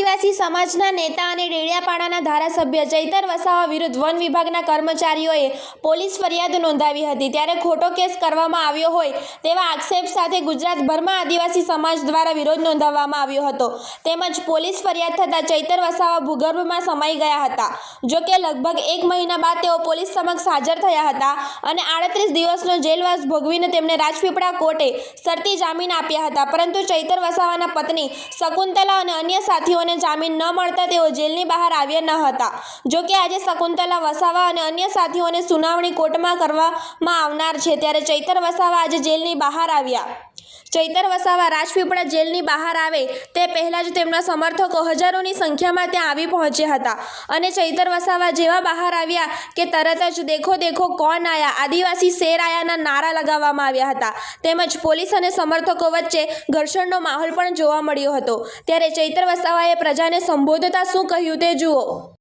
આદિવાસી સમાજના નેતા અને ડેડિયાપાડાના ધારાસભ્ય ચૈતર વસાવા વિરુદ્ધ વન વિભાગના કર્મચારીઓએ પોલીસ ફરિયાદ નોંધાવી હતી. ત્યારે ખોટો કેસ કરવામાં આવ્યો હોય તેવા આક્ષેપ સાથે ગુજરાતભરમાં આદિવાસી સમાજ દ્વારા વિરોધ નોંધાવવામાં આવ્યો હતો. તેમજ પોલીસ ફરિયાદ થતાં ચૈતર વસાવા ભૂગર્ભમાં સમાઈ ગયા હતા. જો કે લગભગ એક મહિના બાદ તેઓ પોલીસ સમક્ષ હાજર થયા હતા અને આડત્રીસ દિવસનો જેલવાસ ભોગવીને તેમને રાજપીપળા કોર્ટે શરતી જામીન આપ્યા હતા. પરંતુ ચૈતર વસાવાના પત્ની શકુંતલા અને અન્ય સાથીઓને જામીન ન મળતા તેઓ જેલની બહાર આવ્યા ન હતા. જો કે આજે શકુંતલા વસાવા અને અન્ય સાથીઓને સુનાવણી કોર્ટમાં કરવામાં આવનાર છે, ત્યારે ચૈતર વસાવા આજે જેલની બહાર આવ્યા. ચૈતર વસાવા રાજપીપળા જેલની બહાર આવે તે પહેલાં જ તેમના સમર્થકો હજારોની સંખ્યામાં ત્યાં આવી પહોંચ્યા હતા. અને ચૈતર વસાવા જેવા બહાર આવ્યા કે તરત જ દેખો દેખો કોણ આયા? આદિવાસી શેર આયાના નારા લગાવવામાં આવ્યા હતા. તેમજ પોલીસ અને સમર્થકો વચ્ચે ઘર્ષણનો માહોલ પણ જોવા મળ્યો હતો. ત્યારે ચૈતર વસાવાએ પ્રજાને સંબોધતા શું કહ્યું તે જુઓ.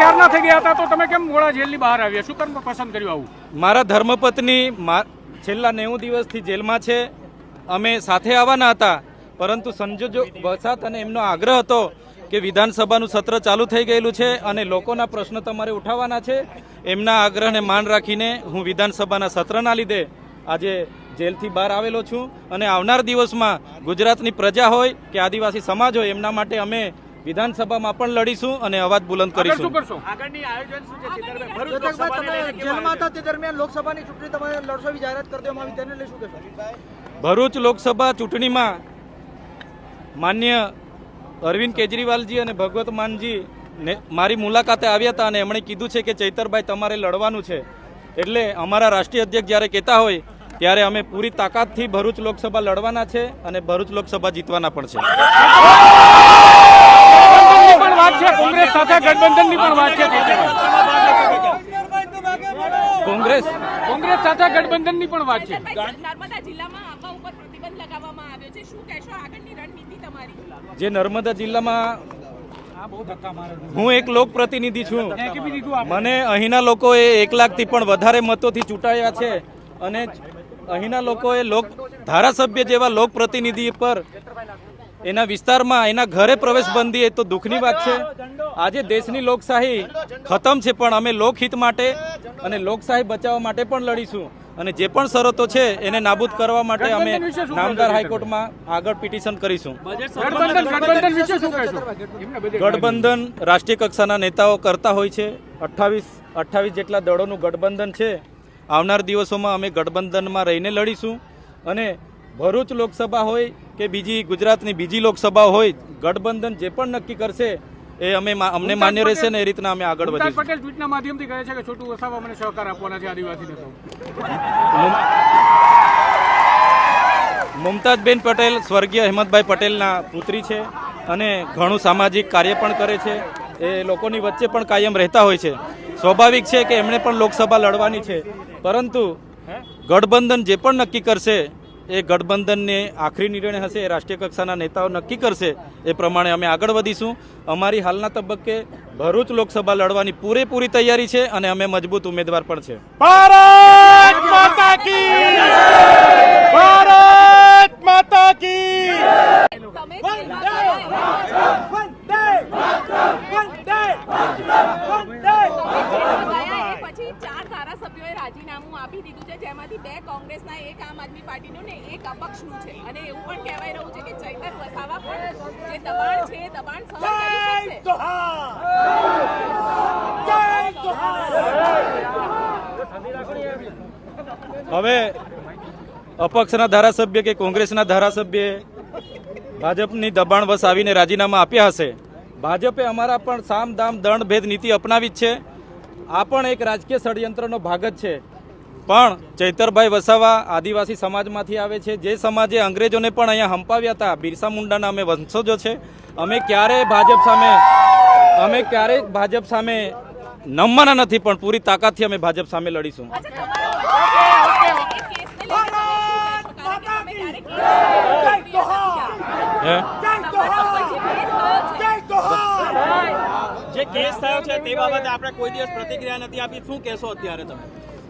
ક્યારના થઈ ગયા હતા તો તમે કેમ મોડા જેલની બહાર આવ્યા? શું કર્મ પસંદ કર્યું આવું? મારા ધર્મપત્ની છેલ્લા નેવું દિવસથી જેલમાં છે. અમે સાથે આવવાના હતા, પરંતુ સંજોજો વસાત અને એમનો આગ્રહ હતો કે વિધાનસભાનું સત્ર ચાલુ થઈ ગયેલું છે અને લોકોના પ્રશ્નો તમારે ઉઠાવવાના છે. એમના આગ્રહને માન રાખીને હું વિધાનસભાના સત્રના લીધે આજે જેલથી બહાર આવેલો છું. અને આવનાર દિવસમાં ગુજરાતની પ્રજા હોય કે આદિવાસી સમાજ હોય, એમના માટે અમે વિધાનસભામાં પણ લડીશું અને અવાજ બુલંદ કરીશું. કરશો? ચેતરભાઈ જેલમાં હતા તે દરમિયાન લોકસભાની ચૂંટણી તમે લડશો એવી જાહેરાત કરી દેવામાં આવી. તેને લઈ શું કહેશો? ભરૂચ લોકસભા ચૂંટણીમાં માન્ય અરવિંદ કેજરીવાલજી અને ભગવત માનજી ને મારી મુલાકાતે આવ્યા હતા અને એમણે કીધું છે કે ચૈતરભાઈ તમારે લડવાનું છે. એટલે અમારા રાષ્ટ્રીય અધ્યક્ષ જ્યારે કહેતા હોય ત્યારે અમે પૂરી તાકાતથી ભરૂચ લોકસભા લડવાના છે અને ભરૂચ લોકસભા જીતવાના પણ છે. વાત છે કોંગ્રેસ સાથે ગઠબંધનની પણ વાત છે. કોંગ્રેસ કોંગ્રેસ સાથે ગઠબંધનની પણ વાત છે. નર્મદા જિલ્લામાં આંબા ઉપર પ્રતિબંધ લગાવવામાં આવ્યો છે. શું કહેશો આગળની રણનીતિ તમારી? જે નર્મદા જિલ્લામાં હું એક લોકપ્રતિનિધિ છું. મને અહીંના લોકોએ એક લાખથી પણ વધારે મતોથી ચૂંટાયા છે અને અહીંના લોકોએ લોક ધારાસભ્ય જેવા લોકપ્રતિનિધિ પર એના વિસ્તારમાં એના ઘરે પ્રવેશબંધી એ તો દુઃખની વાત છે. આજે દેશની લોકશાહી ખતમ છે પણ અમે લોકહિત માટે અને લોકશાહી બચાવવા માટે પણ લડીશું. અને જે પણ શરતો છે એને નાબૂદ કરવા માટે અમે નામદાર હાઈકોર્ટમાં આગળ પિટિશન કરીશું. બધે ગઠબંધન રાષ્ટ્રીય કક્ષાના નેતાઓ કરતા હોય છે. અઠ્ઠાવીસ અઠ્ઠાવીસ જેટલા દળોનું ગઠબંધન છે. આવનાર દિવસોમાં અમે ગઠબંધનમાં રહીને લડીશું. અને ભરૂચ લોકસભા હોય કે બીજી ગુજરાતની બીજી લોકસભા હોય ગઠબંધન જે પણ નક્કી કરશે એ અમે અમને માન્ય રહેશે ને એ રીતના અમે આગળ વધીશું. પટેલ ટ્વીટના માધ્યમથી કહે છે કે છોટુ વસાવા મને સહકાર આપવાના છે આદિવાસી મુમતાજબેન પટેલ સ્વર્ગીય હેમંતભાઈ પટેલના પુત્રી છે અને ઘણું સામાજિક કાર્ય પણ કરે છે. એ લોકોની વચ્ચે પણ કાયમ રહેતા હોય છે. સ્વાભાવિક છે કે એમણે પણ લોકસભા લડવાની છે. પરંતુ ગઠબંધન જે પણ નક્કી કરશે એ ગઠબંધનને આખરી નિર્ણય હશે એ રાષ્ટ્રીય કક્ષાના નેતાઓ નક્કી કરશે એ પ્રમાણે અમે આગળ વધીશું. અમારી હાલના તબક્કે ભરૂચ લોકસભા લડવાની પૂરેપૂરી તૈયારી છે અને અમે મજબૂત ઉમેદવાર પણ છે. ભારત માતા કી ભારત માતા કી તમે જેલમાં ગયા એ પછી ચાર ધારાસભ્યોએ રાજીનામું આપી દીધું છે જેમાંથી બે કોંગ્રેસના એક આમ આદમી અપક્ષનું છે. અને એવું પણ કહેવાય રહ્યું છે કે ચૈતર વસાવા પણ જે દબાણ છે એ દબાણ સહન કરી શકશે. હવે અપક્ષના ધારાસભ્ય કે કોંગ્રેસના ધારાસભ્યએ ભાજપની દબાણ વસ આવીને રાજીનામા આપ્યા હશે. ભાજપે અમારા પણ સામ દામ દંડ ભેદ નીતિ અપનાવી જ છે. આ પણ એક રાજકીય ષડયંત્રનો ભાગ જ છે. પણ ચૈતરભાઈ વસાવા આદિવાસી સમાજમાંથી આવે છે. જે સમાજે અંગ્રેજોને પણ અહીંયા હંપાવ્યા હતા. બિરસા મુંડાના અમે વંશજો છે. અમે ક્યારેય ભાજપ સામે અમે ક્યારેય ભાજપ સામે નમવાના નથી પણ પૂરી તાકાતથી અમે ભાજપ સામે લડીશું. જે કેસ થયો છે તે બાબતે આપણે કોઈ દિવસ પ્રતિક્રિયા નથી આપી. શું કહેશો અત્યારે તમે?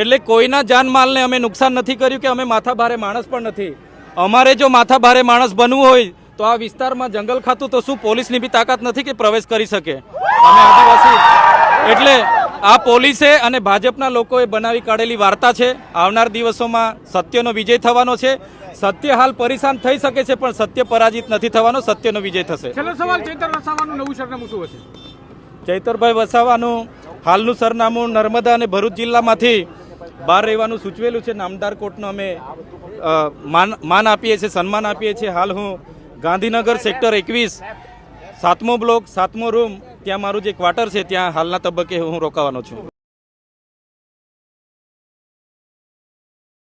એટલે કોઈના જાનમાલને અમે નુકસાન નથી કર્યું કે અમે માથા ભારે માણસ પણ નથી. અમારે જો માથા ભારે માણસ બનવું હોય તો આ વિસ્તારમાં જંગલ ખાતું તો શું પોલીસની બી તાકાત નથી કે પ્રવેશ કરી શકે? અમે આદિવાસી. એટલે આ પોલીસે અને ભાજપના લોકોએ બનાવી કાઢેલી વાર્તા છે. આવનાર દિવસોમાં સત્યનો વિજય થવાનો છે. સત્ય હાલ પરેશાન થઈ શકે છે પણ સત્ય પરાજિત નથી થવાનો સત્યનો વિજય થશે. છેલ્લો સવાલ ચૈતર વસાવાનું નવું સરનામું શું હશે? ચૈતરભાઈ વસાવાનું હાલનું સરનામું નર્મદા અને ભરૂચ જિલ્લામાંથી બહાર રહેવાનું સૂચવેલું છે. નામદાર કોર્ટનો અમે માન આપીએ છીએ, સન્માન આપીએ છીએ. હાલ હું ગાંધીનગર સેક્ટર એકવીસ, સાતમો બ્લોક, સાતમો રૂમ, ત્યાં મારું જે ક્વાર્ટર છે, ત્યાં હાલના તબક્કે હું રોકાવાનો છું.